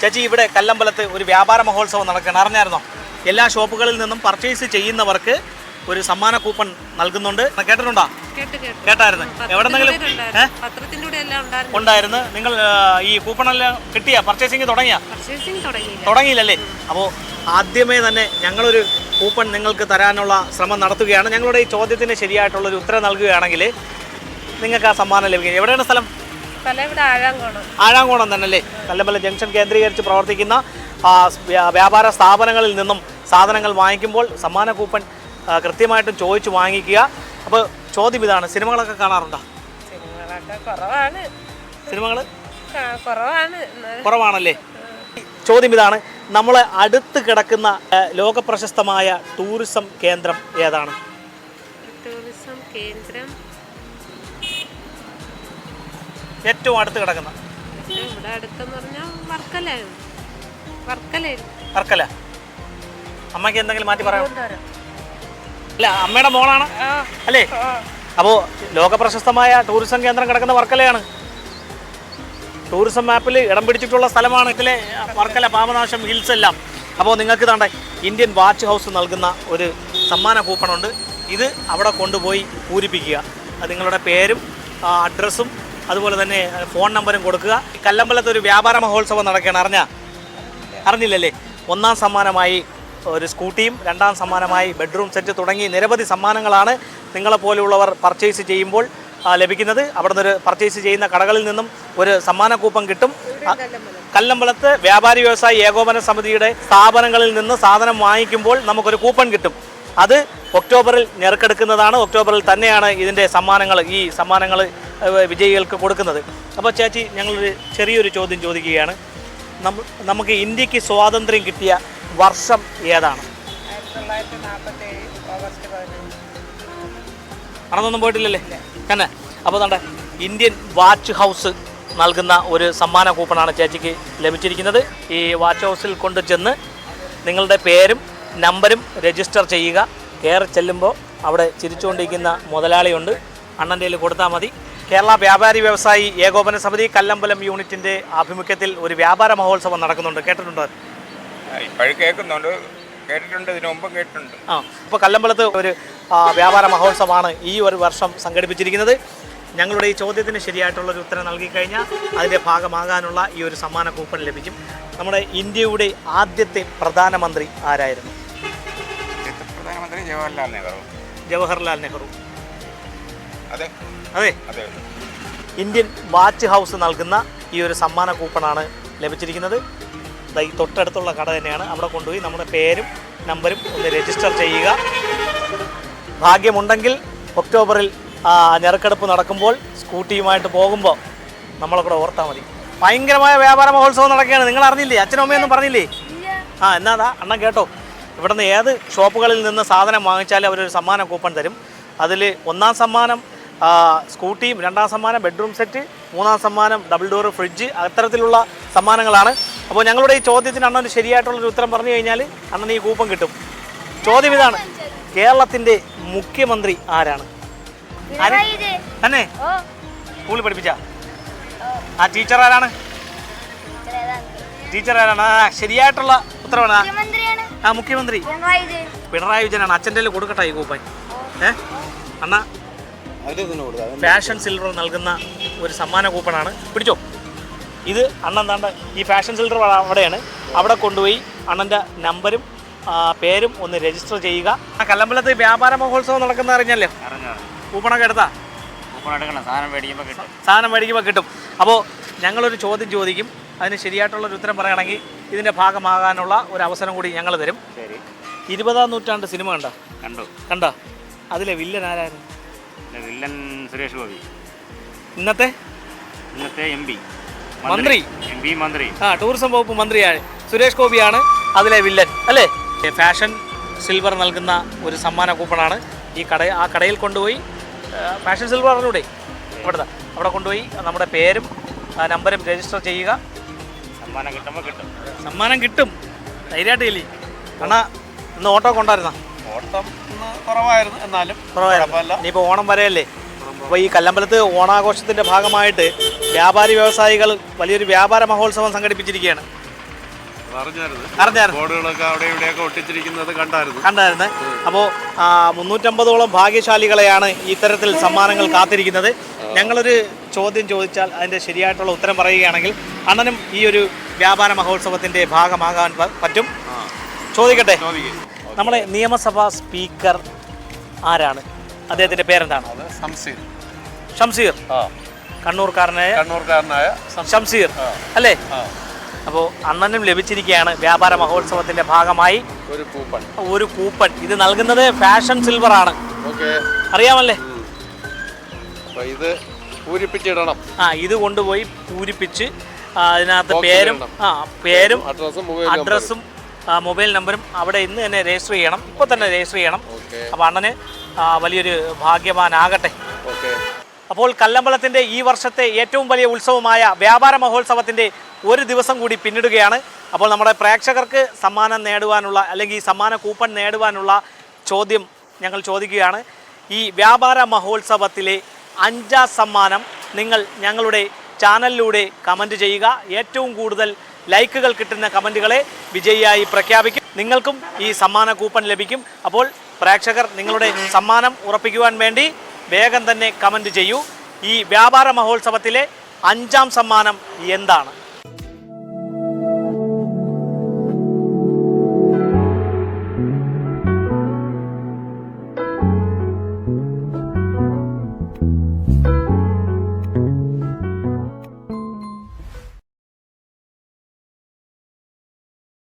ചേച്ചി ഇവിടെ കല്ലമ്പലത്ത് ഒരു വ്യാപാര മഹോത്സവം നടക്കുകയാണ്. അറിഞ്ഞായിരുന്നോ? എല്ലാ ഷോപ്പുകളിൽ നിന്നും പർച്ചേസ് ചെയ്യുന്നവർക്ക് ഒരു സമ്മാന കൂപ്പൺ നൽകുന്നുണ്ട്. കേട്ടിട്ടുണ്ടോ? കേട്ട് കേട്ട്. കേട്ടായിരുന്നു. എവിടെന്നെങ്കിലും ഉണ്ടായിരുന്നു. എല്ലാം നിങ്ങൾ ഈ കൂപ്പൺ കൂപ്പണെല്ലാം കിട്ടിയ? പർച്ചേസിംഗ് തുടങ്ങിയ? തുടങ്ങിയില്ലല്ലേ? അപ്പോൾ ആദ്യമേ തന്നെ ഞങ്ങളൊരു കൂപ്പൺ നിങ്ങൾക്ക് തരാനുള്ള ശ്രമം നടത്തുകയാണ്. ഞങ്ങളുടെ ഈ ചോദ്യത്തിന് ശരിയായിട്ടുള്ള ഒരു ഉത്തരം നൽകുകയാണെങ്കിൽ നിങ്ങൾക്ക് ആ സമ്മാനം ലഭിക്കും. എവിടെയാണ് സ്ഥലം? ആഴാങ്കോണം തന്നെ അല്ലേ കല്ലമ്പല ജംഗ്ഷൻ കേന്ദ്രീകരിച്ച് പ്രവർത്തിക്കുന്ന വ്യാപാര സ്ഥാപനങ്ങളിൽ നിന്നും സാധനങ്ങൾ വാങ്ങിക്കുമ്പോൾ സമ്മാന കൂപ്പൺ കൃത്യമായിട്ടും ചോദിച്ചു വാങ്ങിക്കുക. അപ്പോൾ ചോദ്യം ഇതാണ് സിനിമകളൊക്കെ കാണാറുണ്ടോ? കുറവാണ്. സിനിമകൾ കുറവാണല്ലേ? ചോദ്യം ഇതാണ് നമ്മളെ അടുത്ത് കിടക്കുന്ന ലോകപ്രശസ്തമായ ടൂറിസം കേന്ദ്രം ഏതാണ്? ടൂറിസം കേന്ദ്രം ഏറ്റവും അടുത്ത് കിടക്കുന്ന? ഇവിടെ അടുത്തെന്ന് പറഞ്ഞാൽ വർക്കലയാണ് വർക്കലായിരുന്നു വർക്കല. അമ്മയ്ക്ക് എന്തെങ്കിലും മാറ്റി പറയാം അല്ല അമ്മയുടെ മോളാണ്? അല്ലേ? അപ്പോൾ ലോകപ്രശസ്തമായ ടൂറിസം കേന്ദ്രം കിടക്കുന്ന വർക്കലയാണ്. ടൂറിസം മാപ്പിൽ ഇടം പിടിച്ചിട്ടുള്ള സ്ഥലമാണ് ഇതിലെ വർക്കല പാപനാശം ഹിൽസ് എല്ലാം. അപ്പോൾ നിങ്ങൾക്ക് താണ്ടെ ഇന്ത്യൻ വാച്ച് ഹൗസ് നൽകുന്ന ഒരു സമ്മാന കൂപ്പണുണ്ട്. ഇത് അവിടെ കൊണ്ടുപോയി പൂരിപ്പിക്കുക. അത് നിങ്ങളുടെ പേരും അഡ്രസ്സും അതുപോലെ തന്നെ ഫോൺ നമ്പറും കൊടുക്കുക. കല്ലമ്പലത്ത് ഒരു വ്യാപാര മഹോത്സവം നടക്കുകയാണ്. അറിഞ്ഞാ? അറിഞ്ഞില്ലല്ലേ? ഒന്നാം സമ്മാനമായി ഒരു സ്കൂട്ടിയും രണ്ടാം സമ്മാനമായി ബെഡ്റൂം സെറ്റ് തുടങ്ങി നിരവധി സമ്മാനങ്ങളാണ് നിങ്ങളെപ്പോലെയുള്ളവർ പർച്ചേസ് ചെയ്യുമ്പോൾ ലഭിക്കുന്നത്. അവിടെ നിന്ന് പർച്ചേസ് ചെയ്യുന്ന കടകളിൽ നിന്നും ഒരു സമ്മാന കൂപ്പൺ കിട്ടും. കല്ലമ്പലത്ത് വ്യാപാരി വ്യവസായി ഏകോപന സമിതിയുടെ സ്ഥാപനങ്ങളിൽ നിന്ന് സാധനം വാങ്ങിക്കുമ്പോൾ നമുക്കൊരു കൂപ്പൺ കിട്ടും. അത് ഒക്ടോബറിൽ ഞെറുക്കെടുക്കുന്നതാണ്. ഒക്ടോബറിൽ തന്നെയാണ് ഇതിന്റെ സമ്മാനങ്ങൾ. ഈ സമ്മാനങ്ങൾ വിജയികൾക്ക് കൊടുക്കുന്നത്. അപ്പോൾ ചേച്ചി ഞങ്ങളൊരു ചെറിയൊരു ചോദ്യം ചോദിക്കുകയാണ്. നമുക്ക് ഇന്ത്യയ്ക്ക് സ്വാതന്ത്ര്യം കിട്ടിയ വർഷം ഏതാണ്? അണന്നൊന്നും പോയിട്ടില്ലല്ലേ? തന്നെ. അപ്പോൾ നമ്മുടെ ഇന്ത്യൻ വാച്ച് ഹൗസ് നൽകുന്ന ഒരു സമ്മാന കൂപ്പണാണ് ചേച്ചിക്ക് ലഭിച്ചിരിക്കുന്നത്. ഈ വാച്ച് ഹൗസിൽ കൊണ്ട് ചെന്ന് നിങ്ങളുടെ പേരും നമ്പരും രജിസ്റ്റർ ചെയ്യുക. കയറി ചെല്ലുമ്പോൾ അവിടെ ചിരിച്ചുകൊണ്ടിരിക്കുന്ന മുതലാളിയുണ്ട്. അണ്ണന്റെ കൊടുത്താൽ മതി. കേരള വ്യാപാരി വ്യവസായി ഏകോപന സമിതി കല്ലമ്പലം യൂണിറ്റിന്റെ ആഭിമുഖ്യത്തിൽ ഒരു വ്യാപാര മഹോത്സവം നടക്കുന്നുണ്ട്. കേട്ടിട്ടുണ്ട്? ഇപ്പോഴും കേൾക്കുന്നുണ്ട്. കേട്ടിട്ടുണ്ട്. ഇതിനു മുമ്പ് കേട്ടിട്ടുണ്ട്. ആ ഇപ്പോൾ കല്ലമ്പലത്ത് ഒരു ആ, വ്യാപാര മഹോത്സവമാണ് ഈ ഒരു വർഷം സംഘടിപ്പിച്ചിരിക്കുന്നത്. ഞങ്ങളുടെ ഈ ചോദ്യത്തിന് ശരിയായിട്ടുള്ളൊരു ഉത്തരം നൽകി കഴിഞ്ഞാൽ അതിന്റെ ഭാഗമാകാനുള്ള ഈ ഒരു സമ്മാന കൂപ്പൺ ലഭിക്കും. നമ്മുടെ ഇന്ത്യയുടെ ആദ്യത്തെ പ്രധാനമന്ത്രി ആരായിരുന്നു? പ്രധാനമന്ത്രി ജവഹർലാൽ നെഹ്റു. ജവഹർലാൽ നെഹ്റു. അതെ. അതെ. അതെ. ഇന്ത്യൻ വാച്ച് ഹൗസ് നൽകുന്ന ഈ ഒരു സമ്മാന കൂപ്പണാണ് ലഭിച്ചിരിക്കുന്നത്. ദാ ഈ തൊട്ടടുത്തുള്ള കട തന്നെയാണ്. അവിടെ കൊണ്ടുപോയി നമ്മുടെ പേരും നമ്പരും ഒന്ന് രജിസ്റ്റർ ചെയ്യുക. ഭാഗ്യമുണ്ടെങ്കിൽ ഒക്ടോബറിൽ ഞെറുക്കെടുപ്പ് നടക്കുമ്പോൾ സ്കൂട്ടിയുമായിട്ട് പോകുമ്പോൾ നമ്മളെ കൂടെ ഓർത്താൽ മതി. ഭയങ്കരമായ വ്യാപാര മഹോത്സവം നടക്കുകയാണ്. നിങ്ങൾ അറിഞ്ഞില്ലേ? അച്ഛനും അമ്മയൊന്നും പറഞ്ഞില്ലേ? ആ എന്നാതാ അണ്ണൻ കേട്ടോ. ഇവിടുന്ന് ഏത് ഷോപ്പുകളിൽ നിന്ന് സാധനം വാങ്ങിച്ചാലും അവരൊരു സമ്മാന കൂപ്പൺ തരും. അതിൽ ഒന്നാം സമ്മാനം സ്കൂട്ടിയും രണ്ടാം സമ്മാനം ബെഡ്റൂം സെറ്റ് മൂന്നാം സമ്മാനം ഡബിൾ ഡോർ ഫ്രിഡ്ജ് അത്തരത്തിലുള്ള സമ്മാനങ്ങളാണ്. അപ്പോൾ ഞങ്ങളുടെ ഈ ചോദ്യത്തിന് അണ്ണൻ ശരിയായിട്ടുള്ളൊരു ഉത്തരം പറഞ്ഞു കഴിഞ്ഞാൽ അണ്ണൻ ഈ കൂപ്പൺ കിട്ടും. ചോദ്യം ഇതാണ് കേരളത്തിന്റെ മുഖ്യമന്ത്രി ആരാണ്? ആര്? തന്നെ? സ്കൂളിൽ പഠിപ്പിച്ച? ആ ടീച്ചർ ആരാണ്? ടീച്ചർ ആരാണ്? ആ ശരിയായിട്ടുള്ള ഉത്തരവാണ്. ആ. മുഖ്യമന്ത്രി. പിണറായി വിജയനാണ്. അച്ഛന്റെ കൊടുക്കട്ടെ ഈ കൂപ്പൻ ഏ? അണ്ണ ഫാഷൻ സിൽവർ നൽകുന്ന ഒരു സമ്മാന കൂപ്പണാണ്. പിടിച്ചോ? ഇത് അണ്ണൻ താണ്ട ഈ ഫാഷൻ സിൽവർ അവിടെയാണ്. അവിടെ കൊണ്ടുപോയി അണ്ണന്റെ നമ്പരും പേരും ഒന്ന് രജിസ്റ്റർ ചെയ്യുക. ആ കല്ലമ്പലത്ത് വ്യാപാര മഹോത്സവം നടക്കുന്ന അറിഞ്ഞല്ലോ? കൂപ്പണൊക്കെ എടുത്താ? സാധനം മേടിക്കുമ്പോൾ കിട്ടും. അപ്പോൾ ഞങ്ങളൊരു ചോദ്യം ചോദിക്കും. അതിന് ശരിയായിട്ടുള്ളൊരു ഉത്തരം പറയുകയാണെങ്കിൽ ഇതിന്റെ ഭാഗമാകാനുള്ള ഒരു അവസരം കൂടി ഞങ്ങൾ തരും. ശരി. ഇരുപതാം നൂറ്റാണ്ട് സിനിമ കണ്ടോ? കണ്ടോ. കണ്ടോ? അതിലെ വില്ലൻ ആരായിരുന്നു? വില്ലൻ സുരേഷ് ഗോപി. ഇന്നത്തെ? ഇന്നത്തെ എം പി. മന്ത്രി. എം പി മന്ത്രി. ആ ടൂറിസം വകുപ്പ് മന്ത്രിയാണ് സുരേഷ് ഗോപിയാണ് അതിലെ വില്ലൻ അല്ലേ? ഫാഷൻ സിൽവർ നൽകുന്ന ഒരു സമ്മാന കൂപ്പണാണ് ഈ കട ആ കടയിൽ കൊണ്ടുപോയി ഫാഷൻ സിൽവർ അറിഞ്ഞൂടെ? ഇവിടുത്തെ അവിടെ കൊണ്ടുപോയി നമ്മുടെ പേരും ആ, നമ്പരും രജിസ്റ്റർ ചെയ്യുക. സമ്മാനം കിട്ടുമ്പോൾ കിട്ടും. സമ്മാനം കിട്ടും. ധൈര്യമായിട്ട് ഇല്ലേ അണ്ണാ ഇന്ന് ഓട്ടോ കൊണ്ടായിരുന്ന ഓട്ടം കുറവായിരുന്നു എന്നാലും കുറവായിരുന്നു. ഇനിയിപ്പോൾ ഓണം വരെയല്ലേ? അപ്പോൾ ഈ കല്ലമ്പലത്ത് ഓണാഘോഷത്തിന്റെ ഭാഗമായിട്ട് വ്യാപാരി വ്യവസായികൾ വലിയൊരു വ്യാപാര മഹോത്സവം സംഘടിപ്പിച്ചിരിക്കുകയാണ്. കണ്ടായിരുന്നു. കണ്ടായിരുന്നു. അപ്പോൾ മുന്നൂറ്റമ്പതോളം ഭാഗ്യശാലികളെയാണ് ഇത്തരത്തിൽ സമ്മാനങ്ങൾ കാത്തിരിക്കുന്നത്. ഞങ്ങളൊരു ചോദ്യം ചോദിച്ചാൽ അതിന്റെ ശരിയായിട്ടുള്ള ഉത്തരം പറയുകയാണെങ്കിൽ അണ്ണനും ഈ ഒരു വ്യാപാര മഹോത്സവത്തിന്റെ ഭാഗമാകാൻ പറ്റും? ചോദിക്കട്ടെ? നമ്മളെ നിയമസഭാ സ്പീക്കർ ആരാണ്? അദ്ദേഹത്തിന്റെ പേരെന്താണ്? അത് ഷംസീർ കണ്ണൂർക്കാരനായ കണ്ണൂർക്കാരനായ ഷംസീർ അല്ലേ? അപ്പോൾ അണ്ണനും ലഭിച്ചിരിക്കുകയാണ് വ്യാപാര മഹോത്സവത്തിന്റെ ഭാഗമായി. ഒരു കൂപ്പൺ. ഒരു കൂപ്പൺ. ഇത് നൽകുന്നത് ഫാഷൻ സിൽവർ ആണ്. അറിയാമല്ലേ? ഇത് പൂരിപ്പിച്ചിടണം. ആ ഇത് കൊണ്ടുപോയി പൂരിപ്പിച്ച് അതിനകത്ത് പേരും. ആ പേരും അഡ്രസ്സും മൊബൈൽ ആ, മൊബൈൽ നമ്പറും അവിടെ ഇന്ന് തന്നെ രജിസ്റ്റർ ചെയ്യണം. ഇപ്പൊ തന്നെ രജിസ്റ്റർ ചെയ്യണം. അപ്പൊ അപ്പോൾ അണ്ണന് വലിയൊരു ഭാഗ്യവാനാകട്ടെ. ഓക്കെ. അപ്പോൾ കല്ലമ്പലത്തിന്റെ ഈ വർഷത്തെ ഏറ്റവും വലിയ ഉത്സവമായ വ്യാപാര മഹോത്സവത്തിന്റെ ഒരു ദിവസം കൂടി പിന്നിടുകയാണ്. അപ്പോൾ നമ്മുടെ പ്രേക്ഷകർക്ക് സമ്മാനം നേടുവാനുള്ള അല്ലെങ്കിൽ ഈ സമ്മാന കൂപ്പൺ നേടുവാനുള്ള ചോദ്യം ഞങ്ങൾ ചോദിക്കുകയാണ്. ഈ വ്യാപാര മഹോത്സവത്തിലെ അഞ്ചാം സമ്മാനം നിങ്ങൾ ഞങ്ങളുടെ ചാനലിലൂടെ കമന്റ് ചെയ്യുക. ഏറ്റവും കൂടുതൽ ലൈക്കുകൾ കിട്ടുന്ന കമന്റുകളെ വിജയിയായി പ്രഖ്യാപിക്കും. നിങ്ങൾക്കും ഈ സമ്മാന കൂപ്പൺ ലഭിക്കും. അപ്പോൾ പ്രേക്ഷകർ നിങ്ങളുടെ സമ്മാനം ഉറപ്പിക്കുവാൻ വേണ്ടി വേഗം തന്നെ കമന്റ് ചെയ്യൂ. ഈ വ്യാപാര മഹോത്സവത്തിലെ അഞ്ചാം സമ്മാനം എന്താണ്?